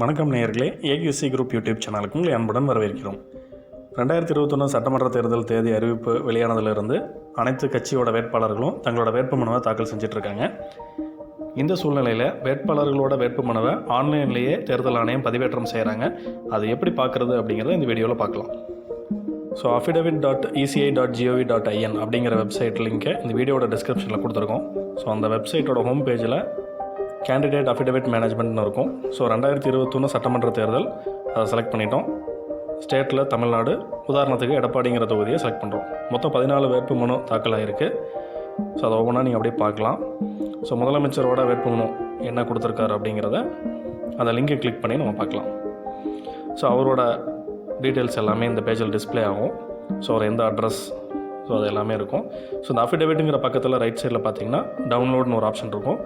வணக்கம் நேயர்களே. ஏகியூசி group YouTube சேனலுக்கு உங்களை அன்புடன் வரவேற்கிறோம். ரெண்டாயிரத்தி இருபத்தொன்று சட்டமன்ற தேர்தல் தேதி அறிவிப்பு வெளியானதிலிருந்து அனைத்து கட்சியோட வேட்பாளர்களும் தங்களோட வேட்புமனுவை தாக்கல் செஞ்சிட்ருக்காங்க. இந்த சூழ்நிலையில் வேட்பாளர்களோட வேட்புமனுவை ஆன்லைன்லேயே தேர்தல் ஆணையம் பதிவேற்றம் செய்கிறாங்க அது எப்படி பார்க்குறது அப்படிங்கிறத இந்த வீடியோவில் பார்க்கலாம் so affidavit dot ECI dot GOV dot IN அப்படிங்கிற வெப்சைட் லிங்க்கை இந்த வீடியோட டிஸ்கிரிப்ஷனில் கொடுத்துருக்கோம். ஸோ அந்த வெப்சைட்டோட ஹோம் பேஜில் கேண்டிடேட் அஃபிடவிட் மேனேஜ்மெண்ட்னு இருக்கும். ஸோ ரெண்டாயிரத்தி இருபத்தொன்று சட்டமன்ற தேர்தல் அதை செலக்ட் பண்ணிட்டோம். ஸ்டேட்டில் தமிழ்நாடு உதாரணத்துக்கு எடப்பாடிங்கிற தொகுதியை செலக்ட் பண்ணுறோம் மொத்தம் பதினாலு வேட்புமனு தாக்கல் ஆகிருக்கு ஸோ அதை ஒவ்வொன்றா நீங்கள் அப்படியே பார்க்கலாம். ஸோ முதலமைச்சரோட வேட்புமனு என்ன கொடுத்துருக்காரு அப்படிங்கிறத அந்த லிங்கை கிளிக் பண்ணி நம்ம பார்க்கலாம். ஸோ அவரோட டீட்டெயில்ஸ் எல்லாமே இந்த பேஜில் டிஸ்ப்ளே ஆகும். ஸோ அவர் எந்த அட்ரஸ் ஸோ அது எல்லாமே இருக்கும். ஸோ இந்த அஃபிடேவிட்டுங்கிற பக்கத்தில் ரைட் சைடில் பார்த்தீங்கன்னா டவுன்லோட்னு ஒரு ஆப்ஷன் இருக்கும்.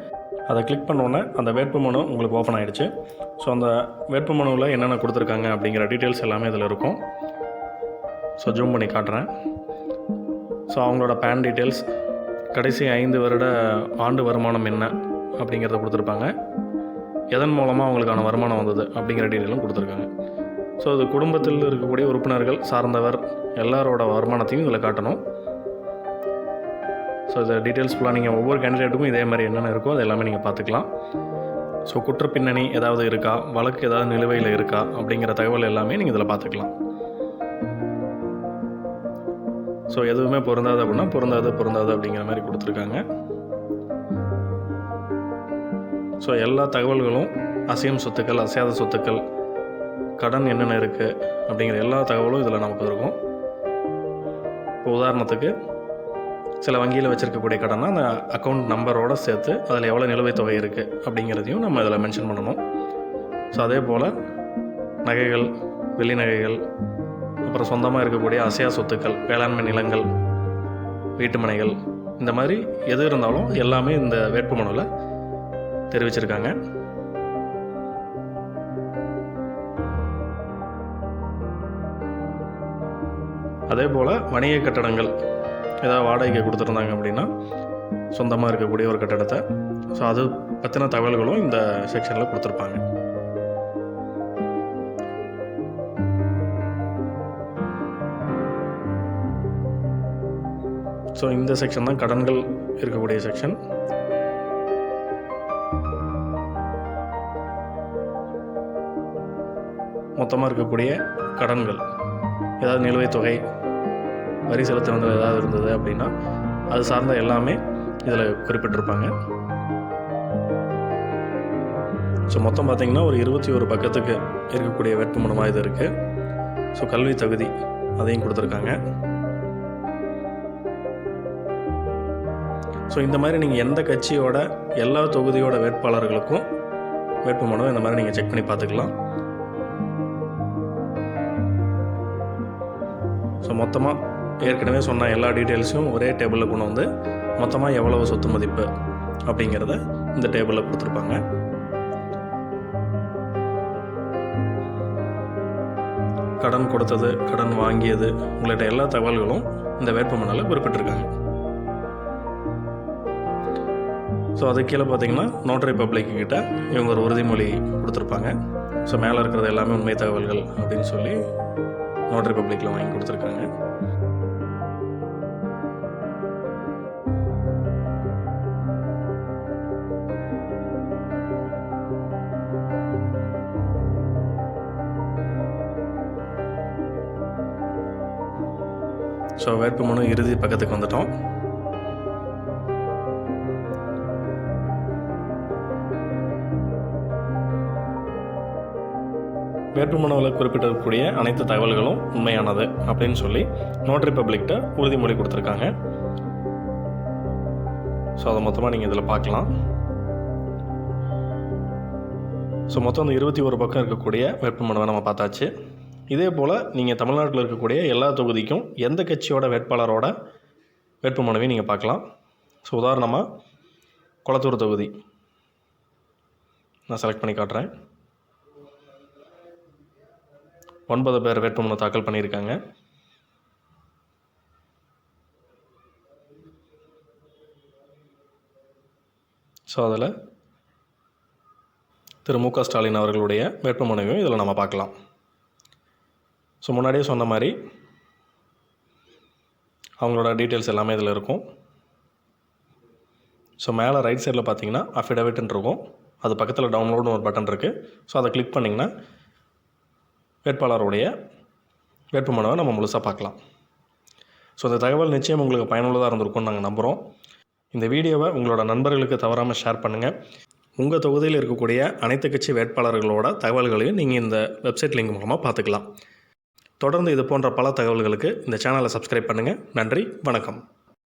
அதை கிளிக் பண்ணோன்னே அந்த வேட்புமனு உங்களுக்கு ஓப்பன் ஆகிடுச்சு ஸோ அந்த வேட்புமனுவில் என்னென்ன கொடுத்துருக்காங்க அப்படிங்கிற டீட்டெயில்ஸ் எல்லாமே இதில் இருக்கும். ஸோ ஜூம் பண்ணி காட்டுறேன். ஸோ அவங்களோட பேன் டீட்டெயில்ஸ் கடைசி ஐந்து வருட ஆண்டு வருமானம் என்ன அப்படிங்கிறத கொடுத்துருப்பாங்க. எதன் மூலமாக அவங்களுக்கான வருமானம் வந்தது அப்படிங்கிற டீட்டெயிலும் கொடுத்துருக்காங்க. ஸோ அது குடும்பத்தில் இருக்கக்கூடிய உறுப்பினர்கள் சார்ந்தவர் எல்லாரோட வருமானத்தையும் இதில் காட்டணும். ஸோ இந்த டீட்டெயில்ஸ் ஃபுல்லாக நீங்கள் ஒவ்வொரு கேண்டிடேட்டுக்கும் இதே மாதிரி என்னென்ன இருக்கோ அது எல்லாமே நீங்கள் பார்த்துக்கலாம். ஸோ குற்ற பின்னணி ஏதாவது இருக்கா? வழக்கு ஏதாவது நிலுவையில் இருக்கா? அப்படிங்கிற தகவல் எல்லாமே நீங்கள் இதில் பார்த்துக்கலாம். ஸோ எதுவுமே பொருந்தாது அப்படின்னா பொருந்தாது பொருந்தாது அப்படிங்கிற மாதிரி கொடுத்துருக்காங்க. ஸோ எல்லா தகவல்களும் அசையும் சொத்துக்கள் அசையாத சொத்துக்கள் கடன் என்னென்ன இருக்குது அப்படிங்கிற எல்லா தகவலும் இதில் நமக்கு இருக்கும். இப்போ உதாரணத்துக்கு சில வங்கியில் வச்சுருக்கக்கூடிய கடனை அந்த அக்கௌண்ட் நம்பரோடு சேர்த்து அதில் எவ்வளோ நிலுவைத் தொகை இருக்குது அப்படிங்கிறதையும் நம்ம இதில் மென்ஷன் பண்ணணும். ஸோ அதே போல் நகைகள் வெள்ளி நகைகள் அப்புறம் சொந்தமாக இருக்கக்கூடிய அசையா சொத்துக்கள் வேளாண்மை நிலங்கள் வீட்டுமனைகள் இந்த மாதிரி எது இருந்தாலும் எல்லாமே இந்த வேட்புமனுவில் தெரிவிச்சிருக்காங்க. அதே போல் வணிக கட்டடங்கள். ஏதாவது வாடகைக்கு கொடுத்துருந்தாங்க அப்படின்னா சொந்தமாக இருக்கக்கூடிய ஒரு கட்டடத்தை. ஸோ அது பற்றின தகவல்களும் இந்த செக்ஷனில் கொடுத்துருப்பாங்க. ஸோ இந்த செக்ஷன் தான் கடன்கள் இருக்கக்கூடிய செக்ஷன் மொத்தமாக இருக்கக்கூடிய கடன்கள். ஏதாவது நிலுவைத் தொகை வரி செலுத்தினது ஏதாவது இருந்தது அப்படின்னா அது சார்ந்த எல்லாமே இதில் குறிப்பிட்டிருப்பாங்க. ஸோ மொத்தம் பார்த்திங்கன்னா ஒரு இருபத்தி ஒரு பக்கத்துக்கு இருக்கக்கூடிய வேட்புமனுமாக இது இருக்குது ஸோ கல்வி தகுதி அதையும் கொடுத்துருக்காங்க. ஸோ இந்த மாதிரி நீங்கள் எந்த கட்சியோட எல்லா தொகுதியோட வேட்பாளர்களுக்கும் வேட்புமனுவை இந்த மாதிரி நீங்கள் செக் பண்ணி பார்த்துக்கலாம் ஸோ மொத்தமாக ஏற்கனவே சொன்ன எல்லா டீட்டெயில்ஸையும் ஒரே டேபிளில் கொண்டு வந்து மொத்தமாக எவ்வளவு சொத்து மதிப்பு அப்படிங்கிறத இந்த டேபிளில் கொடுத்துருப்பாங்க. கடன் கொடுத்தது கடன் வாங்கியது உள்ளிட்ட எல்லா தகவல்களும் இந்த வேட்புமனுவில் குறிப்பிட்டிருக்காங்க. ஸோ அது கீழே பார்த்தீங்கன்னா நோட்டரி பப்ளிக் கிட்ட இவங்க ஒரு உறுதிமொழி கொடுத்துருப்பாங்க. ஸோ மேலே இருக்கிறது எல்லாமே உண்மை தகவல்கள் அப்படின்னு சொல்லி நோட்டரி பப்ளிக்கில் வாங்கி கொடுத்துருக்காங்க. ஸோ வேட்புமனு இறுதி பக்கத்துக்கு வந்துட்டோம். வேட்புமனுவில் குறிப்பிட்டிருக்கக்கூடிய அனைத்து தகவல்களும் உண்மையானது அப்படின்னு சொல்லி நோட்டரி பப்ளிக்கிட்ட உறுதிமொழி கொடுத்துருக்காங்க. ஸோ அதை மொத்தமாக நீங்கள் இதில் பார்க்கலாம். ஸோ மொத்தம் அந்த இருபத்தி ஒரு பக்கம் இருக்கக்கூடிய வேட்புமனுவை நம்ம பார்த்தாச்சு. இதே போல் நீங்கள் தமிழ்நாட்டில் இருக்கக்கூடிய எல்லா தொகுதிக்கும் எந்த கட்சியோட வேட்பாளரோட வேட்புமனுவையும் நீங்கள் பார்க்கலாம். ஸோ உதாரணமாக குளத்தூர் தொகுதி. நான் செலக்ட் பண்ணி காட்டுறேன். ஒன்பது பேர் வேட்புமனு தாக்கல் பண்ணியிருக்காங்க. ஸோ அதில் திரு மு க ஸ்டாலின் அவர்களுடைய வேட்புமனுவையும் இதில் நம்ம பார்க்கலாம். ஸோ முன்னாடியே சொன்ன மாதிரி அவங்களோட டீட்டெயில்ஸ் எல்லாமே இதில் இருக்கும். ஸோ மேலே ரைட் சைடில் பார்த்தீங்கன்னா அஃபிடவிட்னு இருக்கும். அது பக்கத்தில் டவுன்லோடுன்னு ஒரு பட்டன் இருக்குது ஸோ அதை கிளிக் பண்ணிங்கன்னா வேட்பாளருடைய வேட்புமனுவை நம்ம முழுசாக பார்க்கலாம். ஸோ இந்த தகவல் நிச்சயம் உங்களுக்கு பயனுள்ளதாக இருந்திருக்கும்னு நாங்கள் நம்புகிறோம் இந்த வீடியோவை உங்களோட நண்பர்களுக்கு தவறாமல் ஷேர் பண்ணுங்கள் உங்கள் தொகுதியில் இருக்கக்கூடிய அனைத்து கட்சி வேட்பாளர்களோட தகவல்களையும் நீங்கள் இந்த வெப்சைட் லிங்க் மூலமாக பார்த்துக்கலாம். தொடர்ந்து இது போன்ற பல தகவல்களுக்கு இந்த சேனலை சப்ஸ்கிரைப் பண்ணுங்கள் நன்றி வணக்கம்.